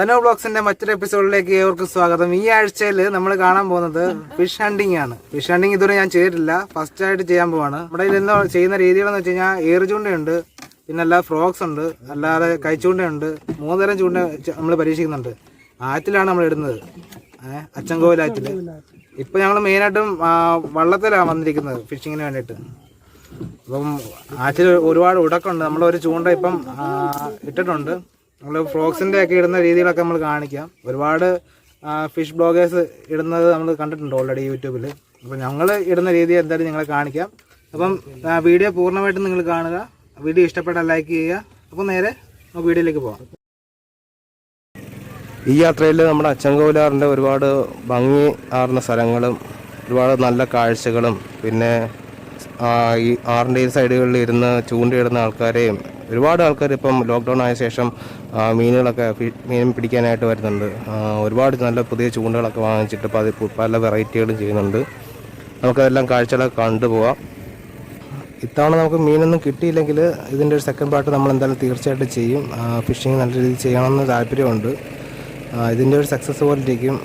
സനോ ബ്ലോഗ്സിന്റെ മറ്റൊരു എപ്പിസോഡിലേക്ക് ഏവർക്കും സ്വാഗതം. ഈ ആഴ്ചയിൽ നമ്മൾ കാണാൻ പോകുന്നത് ഫിഷ് ഹണ്ടിങ് ആണ്. ഫിഷ് ഹണ്ടിങ് ഇതുവരെ ഞാൻ ചെയ്തിട്ടില്ല. ഫസ്റ്റ് ആയിട്ട് ചെയ്യാൻ പോവാണ്. നമ്മുടെ ഇതെന്ന് ചെയ്യുന്ന രീതികളെന്ന് വെച്ച് കഴിഞ്ഞാൽ ഏറ് ചൂണ്ടയുണ്ട് പിന്നെ അല്ലാതെ ഫ്രോക്സ് ഉണ്ട്. അല്ലാതെ കൈച്ചൂണ്ടയുണ്ട്. മൂന്ന് തരം ചൂണ്ട നമ്മൾ പരീക്ഷിക്കുന്നുണ്ട്. ആറ്റിലാണ് നമ്മൾ ഇടുന്നത്. ഏഹ് അച്ചൻകോവിൽ ആറ്റിൽ. ഇപ്പൊ ഞങ്ങൾ മെയിനായിട്ടും വള്ളത്തിലാണ് വന്നിരിക്കുന്നത് ഫിഷിങ്ങിന് വേണ്ടിയിട്ട്. അപ്പം ആറ്റിൽ ഒരുപാട് ഉടക്കുണ്ട് നമ്മൾ ഒരു ചൂണ്ട ഇപ്പം ഇട്ടിട്ടുണ്ട്. നമ്മൾ ഫ്രോക്സിന്റെ ഒക്കെ ഇടുന്ന രീതികളൊക്കെ നമ്മൾ കാണിക്കാം. ഒരുപാട് ഫിഷ് ബ്ലോഗേഴ്സ് ഇടുന്നത് നമ്മൾ കണ്ടിട്ടുണ്ട് ഓൾറെഡി യൂട്യൂബിൽ അപ്പം ഞങ്ങൾ ഇടുന്ന രീതി എന്തായാലും നിങ്ങളെ കാണിക്കാം. അപ്പം വീഡിയോ പൂർണമായിട്ടും നിങ്ങൾ കാണുക. വീഡിയോ ഇഷ്ടപ്പെട്ടാൽ ലൈക്ക് ചെയ്യുക. അപ്പോൾ നേരെ നമുക്ക് വീഡിയോയിലേക്ക് പോകാം ഈ യാത്രയിൽ നമ്മുടെ അച്ചൻകോവിലാറിന്റെ ഒരുപാട് ഭംഗി ആർന്ന സ്ഥലങ്ങളും ഒരുപാട് നല്ല കാഴ്ചകളും പിന്നെ ഈ ആറിന്റെ സൈഡുകളിൽ ഇരുന്ന് ചൂണ്ടയിടുന്ന ആൾക്കാരെയും ഒരുപാട് ആൾക്കാർ ഇപ്പം ലോക്ക്ഡൗൺ ആയ ശേഷം മീനുകളൊക്കെ മീൻ പിടിക്കാനായിട്ട് വരുന്നുണ്ട്. ഒരുപാട് നല്ല പുതിയ ചൂണ്ടകളൊക്കെ വാങ്ങിച്ചിട്ട് പതി പല വെറൈറ്റികളും ചെയ്യുന്നുണ്ട്. നമുക്കതെല്ലാം കാഴ്ചകളൊക്കെ കണ്ടുപോവാം ഇത്തവണ നമുക്ക് മീനൊന്നും കിട്ടിയില്ലെങ്കിൽ ഇതിന്റെ ഒരു സെക്കൻഡ് പാർട്ട് നമ്മൾ എന്തായാലും തീർച്ചയായിട്ടും ചെയ്യും. ഫിഷിങ് നല്ല രീതിയിൽ ചെയ്യണമെന്ന് താല്പര്യമുണ്ട്. ഇതിന്റെ ഒരു സക്സസ് പോലിരിക്കും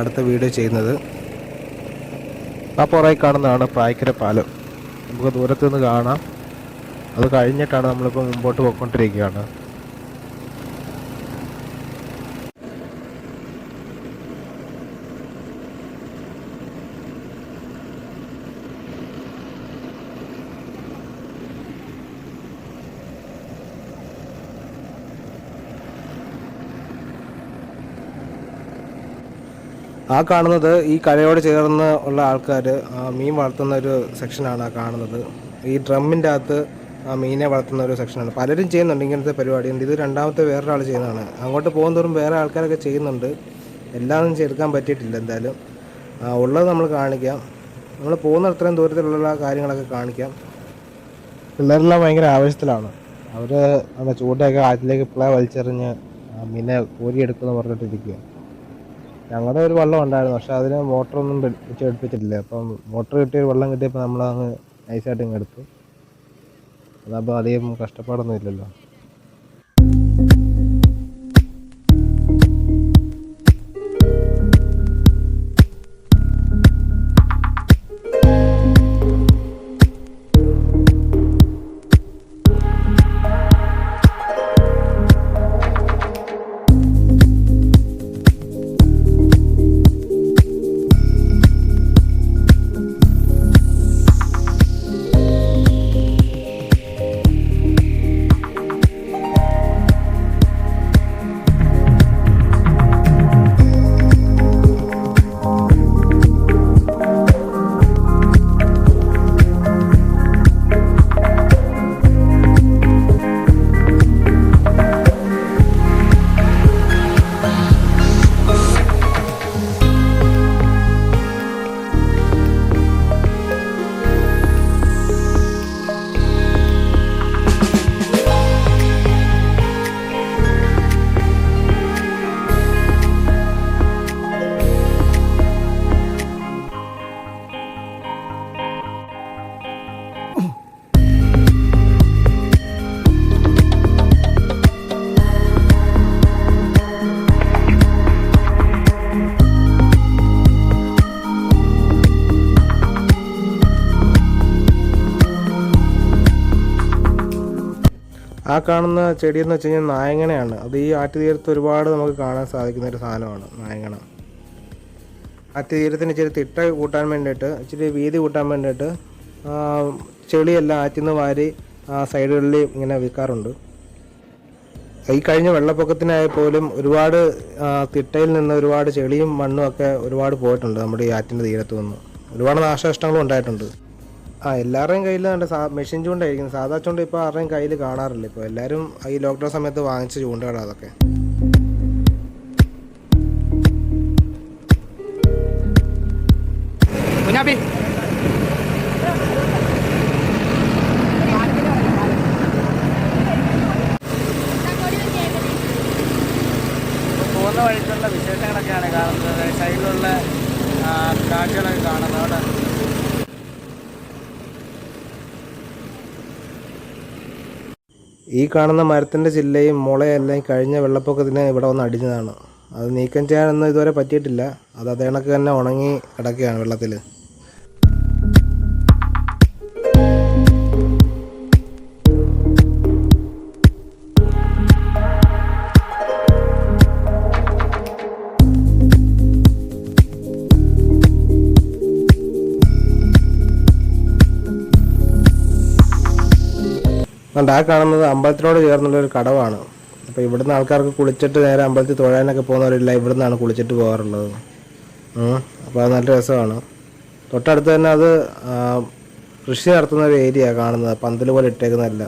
അടുത്ത വീഡിയോ ചെയ്യുന്നത്. ആ പുറകെ കാണുന്നതാണ് പ്രായക്കര പാലം. നമുക്ക് ദൂരത്തു നിന്ന് കാണാം. അത് കഴിഞ്ഞിട്ടാണ് നമ്മളിപ്പോൾ മുമ്പോട്ട് പോയിക്കൊണ്ടിരിക്കുകയാണ്. ആ കാണുന്നത് ഈ കരയോട് ചേർന്ന് ഉള്ള ആൾക്കാർ മീൻ വളർത്തുന്ന ഒരു സെക്ഷനാണ് ആ കാണുന്നത്. ഈ ഡ്രമ്മിന്റെ അകത്ത് ആ മീനെ വളർത്തുന്ന ഒരു സെക്ഷനാണ്. പലരും ചെയ്യുന്നുണ്ട് ഇങ്ങനത്തെ പരിപാടിയുണ്ട്. ഇത് രണ്ടാമത്തെ വേറൊരാൾ ചെയ്യുന്നതാണ്. അങ്ങോട്ട് പോകും തോറും വേറെ ആൾക്കാരൊക്കെ ചെയ്യുന്നുണ്ട്. എല്ലാം ചെയ്തെടുക്കാൻ പറ്റിയിട്ടില്ല എന്തായാലും. ഉള്ളത് നമ്മൾ കാണിക്കാം. നമ്മൾ പോകുന്ന അത്രയും ദൂരത്തിലുള്ള കാര്യങ്ങളൊക്കെ കാണിക്കാം. പിള്ളേരെല്ലാം ഭയങ്കര ആവേശത്തിലാണ്. അവർ നമ്മുടെ ചൂണ്ടയൊക്കെ ആറ്റിലേക്ക് പിള്ളേർ വലിച്ചെറിഞ്ഞ് മീനെ കോരിയെടുക്കുമെന്ന് പറഞ്ഞിട്ടിരിക്കുക ഞങ്ങളുടെ ഒരു വെള്ളം ഉണ്ടായിരുന്നു പക്ഷെ അതിന് മോട്ടറൊന്നും വെച്ച് എടുപ്പിച്ചിട്ടില്ല അപ്പം മോട്ടർ കിട്ടിയ വെള്ളം കിട്ടിയപ്പോൾ നമ്മളങ്ങ് നൈസായിട്ട് ഇങ്ങ് എടുത്തു. അതാകുമ്പോൾ അധികം കഷ്ടപ്പാടൊന്നും ഇല്ലല്ലോ. ആ കാണുന്ന ചെടി എന്ന് വെച്ച് കഴിഞ്ഞാൽ നായങ്ങനെയാണ്. അത് ഈ ആറ്റുതീരത്ത് ഒരുപാട് നമുക്ക് കാണാൻ സാധിക്കുന്ന ഒരു സാധനമാണ് നായങ്ങണ ആറ്റുതീരത്തിന് ഇച്ചിരി തിട്ട കൂട്ടാൻ വേണ്ടിയിട്ട് ഇച്ചിരി വീതി കൂട്ടാൻ വേണ്ടിയിട്ട് ചെളിയെല്ലാം ആറ്റിൽ നിന്ന് വാരി സൈഡുകളിൽ ഇങ്ങനെ വിൽക്കാറുണ്ട്. ഈ കഴിഞ്ഞ വെള്ളപ്പൊക്കത്തിനായ പോലും ഒരുപാട് തിട്ടയിൽ നിന്ന് ഒരുപാട് ചെളിയും മണ്ണും ഒക്കെ ഒരുപാട് പോയിട്ടുണ്ട് നമ്മുടെ ഈ ആറ്റിന്റെ തീരത്ത് നിന്ന്. ഒരുപാട് നാശനഷ്ടങ്ങളും ഉണ്ടായിട്ടുണ്ട്. ആ എല്ലാവരുടെയും കയ്യിൽ കണ്ട സാ മെഷീൻ ചൂണ്ടായിരിക്കും സാധാ ചൂണ്ട ഇപ്പോൾ ആരുടെയും കയ്യിൽ കാണാറില്ല. ഇപ്പോൾ എല്ലാവരും ഈ ലോക്ക്ഡൗൺ സമയത്ത് വാങ്ങിച്ച ചൂണ്ടകളാണ് അതൊക്കെ. കുഞ്ഞാപ്പി. പോകുന്ന വഴിക്കുള്ള വിശേഷങ്ങളൊക്കെയാണ് കാണുന്നത്. സൈഡിലുള്ള കാഴ്ചകളൊക്കെ കാണുന്നത്. അവിടെ ഈ കാണുന്ന മരത്തിന്റെ ചില്ലയും മുളയെല്ലാം കഴിഞ്ഞ വെള്ളപ്പൊക്കത്തിന് ഇവിടെ വന്ന് അടിഞ്ഞതാണ്. അത് നീക്കം ചെയ്യാനൊന്നും ഇതുവരെ പറ്റിയിട്ടില്ല. അത് അതേണക്ക് തന്നെ ഉണങ്ങി കിടക്കുകയാണ് വെള്ളത്തിൽ അതുകൊണ്ട് ആ കാണുന്നത് അമ്പലത്തിനോട് ചേർന്നുള്ള ഒരു കടവാണ്. അപ്പോൾ ഇവിടുന്ന് ആൾക്കാർക്ക് കുളിച്ചിട്ട് നേരെ അമ്പലത്തിൽ തൊഴാനൊക്കെ പോകുന്നവരില്ല ഇവിടുന്നാണ് കുളിച്ചിട്ട് പോകാറുള്ളത്. അപ്പോൾ അത് നല്ല രസമാണ്. തൊട്ടടുത്ത് തന്നെ അത് കൃഷി നടത്തുന്ന ഒരു ഏരിയ കാണുന്നത്. പന്തൽ പോലെ ഇട്ടേക്കുന്നതല്ല.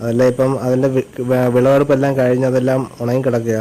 അതെല്ലാം ഇപ്പം അതിന്റെ വിളവെടുപ്പെല്ലാം കഴിഞ്ഞ് അതെല്ലാം ഉണങ്ങി കിടക്കുക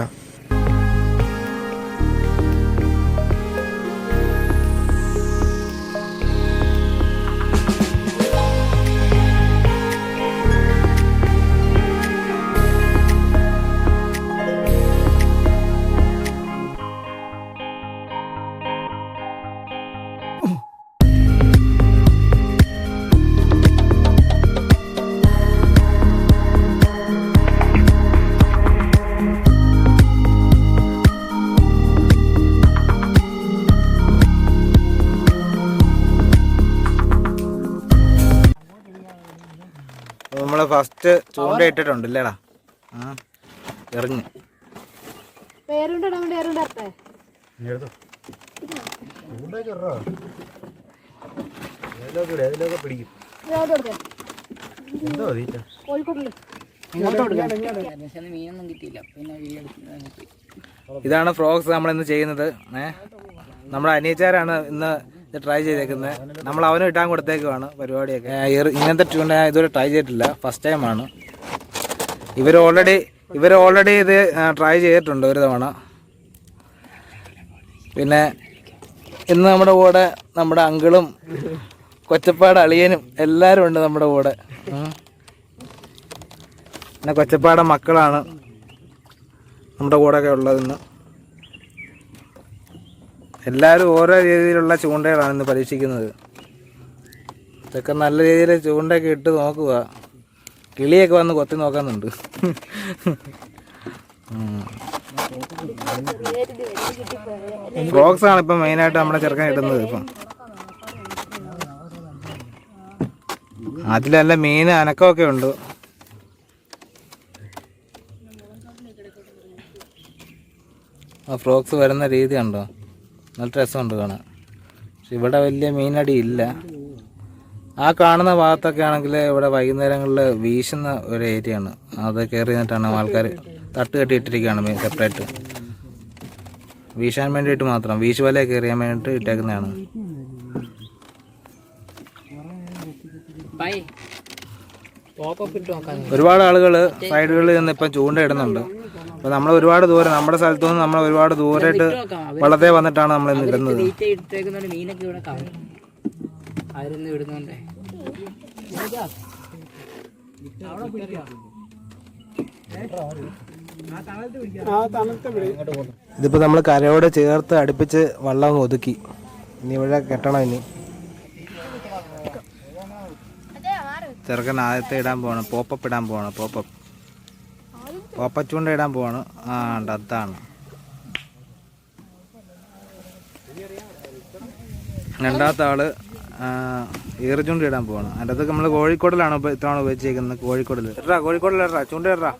ഫസ്റ്റ് ചൂണ്ട ഇട്ടിട്ടുണ്ട് ഇല്ലേടാ. ആ എറിഞ്ഞ്. ഇതാണ് ഫ്രോക്സ് നമ്മൾ ഇന്ന് ചെയ്യുന്നത്. ഏഹ് നമ്മുടെ അനിയച്ചാരാണ് ഇന്ന് ഇത് ട്രൈ ചെയ്തേക്കുന്നത് നമ്മൾ അവനും ഇട്ടാൻ കൊടുത്തേക്കുവാണ് പരിപാടിയൊക്കെ. ഇങ്ങനത്തെ ട്യൂൺ ഇതുവരെ ട്രൈ ചെയ്തിട്ടില്ല. ഫസ്റ്റ് ടൈമാണ് ഇവർ ഓൾറെഡി ഇവർ ഓൾറെഡി ഇത് ട്രൈ ചെയ്തിട്ടുണ്ട് ഒരു തവണ. പിന്നെ ഇന്ന് നമ്മുടെ കൂടെ നമ്മുടെ അങ്കിളും കൊച്ചപ്പാട് അളിയനും എല്ലാവരും ഉണ്ട് നമ്മുടെ കൂടെ. പിന്നെ കൊച്ചപ്പാട മക്കളാണ് നമ്മുടെ കൂടെയൊക്കെ ഉള്ളത് ഇന്ന്. എല്ലാവരും ഓരോ രീതിയിലുള്ള ചൂണ്ടകളാണ് ഇന്ന് പരീക്ഷിക്കുന്നത്. ഇതൊക്കെ നല്ല രീതിയിൽ ചൂണ്ടയൊക്കെ ഇട്ട് നോക്കുക. കിളിയൊക്കെ വന്ന് കൊത്തി നോക്കുന്നുണ്ട്. ഫ്രോക്സ് ആണ് ഇപ്പം മെയിനായിട്ട് നമ്മുടെ ചെറുക്കൻ ഇടുന്നത് ഇപ്പം. അതിലല്ല മീൻ അനക്കമൊക്കെ ഉണ്ട്. ആ ഫ്രോക്സ് വരുന്ന രീതി ഉണ്ടോ നല്ല രസമുണ്ട് കാണാൻ. പക്ഷെ ഇവിടെ വലിയ മീനടി ഇല്ല. ആ കാണുന്ന ഭാഗത്തൊക്കെ ആണെങ്കിൽ ഇവിടെ വൈകുന്നേരങ്ങളിൽ വീശുന്ന ഒരു ഏരിയ ആണ്. അത് കയറി നിന്നിട്ടാണ് ആൾക്കാർ തട്ട് കെട്ടിയിട്ടിരിക്കുകയാണ് മീൻ സെപ്പറേറ്റ് വീശാൻ വേണ്ടിയിട്ട് മാത്രം. വീശുവല കയറിയാൻ വേണ്ടിയിട്ട് ഇട്ടേക്കുന്നതാണ്. ബൈ ഒരുപാട് ആളുകൾ സൈഡുകളിൽ നിന്ന് ഇപ്പം ചൂണ്ടയിടുന്നുണ്ട്. അപ്പം അപ്പോൾ നമ്മൾ ഒരുപാട് ദൂരം നമ്മുടെ സ്ഥലത്തു നിന്ന് നമ്മൾ ഒരുപാട് ദൂരമായിട്ട് വള്ളത്തെ വന്നിട്ടാണ് നമ്മൾ ഇന്ന് ഇടുന്നത്. ഇതിപ്പോ ഇതിപ്പോൾ നമ്മൾ കരയോട് ചേർത്ത് അടുപ്പിച്ച് വള്ളം ഒതുക്കി. ഇനി ഇവിടെ കെട്ടണം ഇനി. ചെറുക്കൻ ആദ്യത്തെ ഇടാൻ പോവാണ്. പോപ്പപ്പ് ഇടാൻ പോവാണ്. പോപ്പപ്പ് പോപ്പച്ചൂണ്ട ഇടാൻ പോവാണ്. ആ ഉണ്ട്. അതാണ്. രണ്ടാമത്തെ ആൾ ആ, ഈറച്ചൂണ്ട ഇടാൻ പോവാണ്. അതിന്റെ അത് നമ്മൾ കോഴിക്കോടിലാണ് ഇത്തവണ ഉപയോഗിച്ചേക്കുന്നത്? കോഴിക്കോടിൽ ഇടാ കോഴിക്കോടിൽ ഇടാ ചൂണ്ട ഇടാ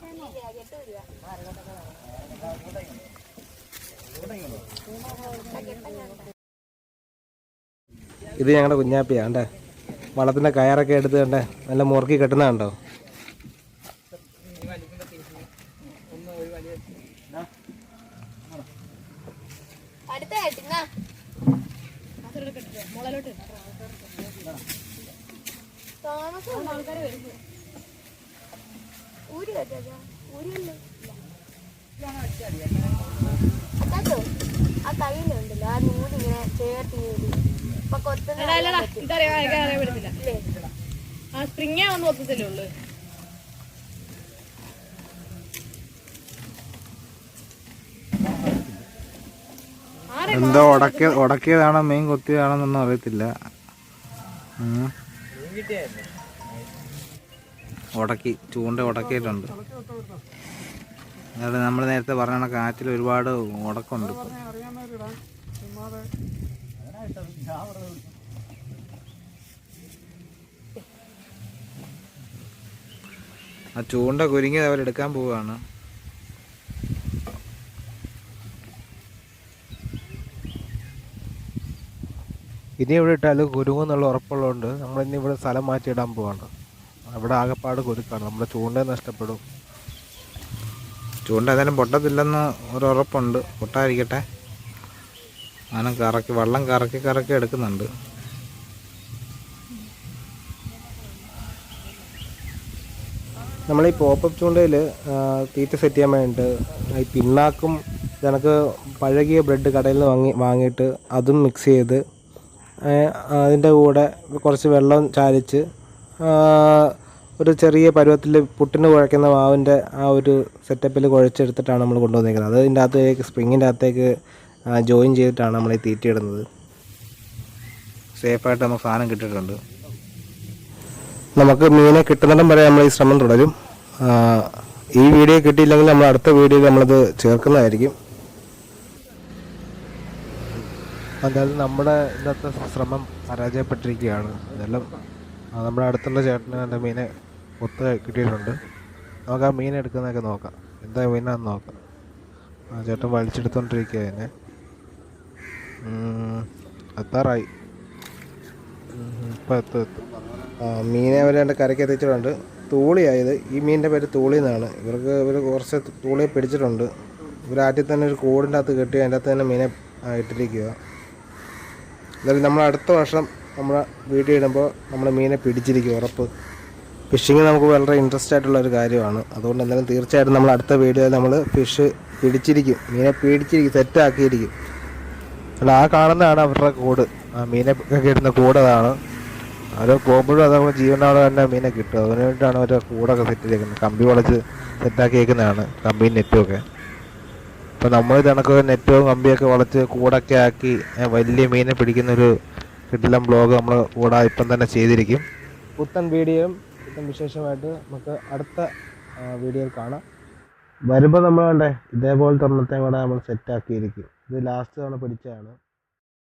ഇത് ഞങ്ങളുടെ കുഞ്ഞാപ്പിയാ കണ്ടേ വള്ളത്തിന്റെ കയറൊക്കെ എടുത്ത് കണ്ടേ നല്ല മുറുക്കി കെട്ടുന്ന കണ്ടോ? അടുത്ത കേട്ടിങ്ങ താമസം ആൾക്കാർ വരുന്നു ഊരി കേട്ടോ ഊരിയല്ലേ? അതാത്തോ ആ കയ്യിലുണ്ടല്ലോ ആ നൂലിങ്ങനെ ചേർത്ത് നൂൽ അപ്പൊ കൊത്തുന്ന ഇല്ലേ? ആ സ്പ്രിങ് വന്ന് ഒത്തത്തില്ലേ ഉള്ളു. എന്തോ ഉടക്കിയ ഉടക്കിയതാണോ? മീൻ കൊത്തിയതാണെന്നൊന്നും അറിയത്തില്ല. ഉടക്കി ചൂണ്ട ഉടക്കിയിട്ടുണ്ട്. അതായത് നമ്മൾ നേരത്തെ പറഞ്ഞ കണക്ക് ആറ്റിൽ ഒരുപാട് ഉടക്കുണ്ട് ഇപ്പം. ആ ചൂണ്ട കുരുങ്ങി അവരെടുക്കാൻ പോവാണ് ഇനി ഇവിടെ ഇട്ടാൽ കുരുങ്ങുന്നുള്ള ഉറപ്പുള്ളതുകൊണ്ട് നമ്മൾ ഇനി ഇവിടെ സ്ഥലം മാറ്റി ഇടാൻ പോവാണ്. അവിടെ ആകെപ്പാട് കുരുക്കാണ്. നമ്മുടെ ചൂണ്ട നഷ്ടപ്പെടും. ചൂണ്ട ഏതായാലും പൊട്ടത്തില്ലെന്ന് ഒരു ഉറപ്പുണ്ട്. പൊട്ടാതിരിക്കട്ടെ. അങ്ങനെ കറക്കി വെള്ളം കറക്കി കറക്കി എടുക്കുന്നുണ്ട്. നമ്മൾ ഈ പോപ്പപ്പ് ചൂണ്ടയിൽ തീറ്റ സെറ്റ് ചെയ്യാൻ വേണ്ടിയിട്ട് ഈ പിണ്ണാക്കും കണക്ക് പഴകിയ ബ്രെഡ് കടയിൽ നിന്ന് വാങ്ങി വാങ്ങിയിട്ട് അതും മിക്സ് ചെയ്ത് അതിന്റെ കൂടെ കുറച്ച് വെള്ളം ചാലിച്ച് ഒരു ചെറിയ പരുവത്തിൽ പുട്ടിന് കുഴയ്ക്കുന്ന മാവിന്റെ ആ ഒരു സെറ്റപ്പിൽ കുഴച്ചെടുത്തിട്ടാണ് നമ്മൾ കൊണ്ടുവന്നിരിക്കുന്നത് അത് ഇതിന്റെ അകത്തേക്ക് സ്പ്രിങ്ങിന്റെ അകത്തേക്ക് ജോയിൻ ചെയ്തിട്ടാണ് നമ്മൾ ഈ തീറ്റ ഇടുന്നത്. സേഫായിട്ട് നമുക്ക് സാധനം കിട്ടിയിട്ടുണ്ട്. നമുക്ക് മീനെ കിട്ടുന്നിടം വരെ നമ്മൾ ഈ ശ്രമം തുടരും. ഈ വീഡിയോ കിട്ടിയില്ലെങ്കിൽ നമ്മൾ അടുത്ത വീഡിയോയിൽ നമ്മളത് ചേർക്കുന്നതായിരിക്കും. എന്തായാലും നമ്മുടെ ഇന്നത്തെ ശ്രമം പരാജയപ്പെട്ടിരിക്കുകയാണ്. ഇതെല്ലാം നമ്മുടെ അടുത്തുള്ള ചേട്ടന് എന്റെ മീനെ ഒത്ത് കിട്ടിയിട്ടുണ്ട്. നമുക്ക് ആ മീൻ എടുക്കുന്നതൊക്കെ നോക്കാം. എന്താ മീനാന്ന് നോക്കാം. ആ ചേട്ടൻ വലിച്ചെടുത്തോണ്ടിരിക്കുക തന്നെ എത്താറായി ഇപ്പം എത്തും എത്തും. മീനെ അവർ രണ്ട് കരയ്ക്ക് എത്തിച്ചിട്ടുണ്ട്. തൂളിയായത്. ഈ മീനിന്റെ പേര് തൂളി എന്നാണ് ഇവർക്ക് ഇവർ കുറച്ച് തൂളിയെ പിടിച്ചിട്ടുണ്ട്. ഇവരാറ്റിൽ തന്നെ ഒരു കൂടിന്റെ അകത്ത് കെട്ടി അതിന്റെ അകത്ത് തന്നെ മീനെ ഇട്ടിരിക്കുക എന്തായാലും നമ്മൾ അടുത്ത വർഷം നമ്മൾ വീട്ടിൽ ഇടുമ്പോൾ നമ്മൾ മീനെ പിടിച്ചിരിക്കും ഉറപ്പ്. ഫിഷിങ് നമുക്ക് വളരെ ഇൻട്രസ്റ്റ് ആയിട്ടുള്ള ഒരു കാര്യമാണ്. അതുകൊണ്ട് എന്തായാലും തീർച്ചയായിട്ടും നമ്മൾ അടുത്ത വീഡിയോയിൽ നമ്മൾ ഫിഷ് പിടിച്ചിരിക്കും. മീനെ പിടിച്ചിരിക്കും സെറ്റാക്കിയിരിക്കും. അല്ല ആ കാണുന്നതാണ് അവരുടെ കൂട്. ആ മീനെ കിട്ടുന്ന കൂടതാണ് കൂട് അതാണ്. അവർ പോകുമ്പോഴും അത് നമ്മൾ ജീവനോടെ തന്നെ മീനെ കിട്ടും. അതിന് വേണ്ടിയിട്ടാണ് കൂടൊക്കെ സെറ്റ് ചെയ്തേക്കുന്നത്. കമ്പി വളച്ച് സെറ്റാക്കിയേക്കുന്നതാണ് കമ്പിയും കമ്പി ഒക്കെ. അപ്പോൾ നമ്മൾ ഇതണക്ക് നെറ്റും കമ്പിയൊക്കെ വളച്ച് കൂടൊക്കെ ആക്കി വലിയ മീനെ പിടിക്കുന്നൊരു കിട്ടിലം ബ്ലോഗ് നമ്മൾ കൂടെ ഇപ്പം തന്നെ ചെയ്തിരിക്കും. പുത്തൻ വീഡിയോയും പുത്തൻ വിശേഷമായിട്ട് നമുക്ക് അടുത്ത വീഡിയോയിൽ കാണാം. വരുമ്പോൾ നമ്മൾ വേണ്ടേ ഇതേപോലത്തെ ഒന്നത്തെ കൂടെ നമ്മൾ സെറ്റാക്കിയിരിക്കും ഇത് ലാസ്റ്റ് തവണ പിടിച്ചതാണ്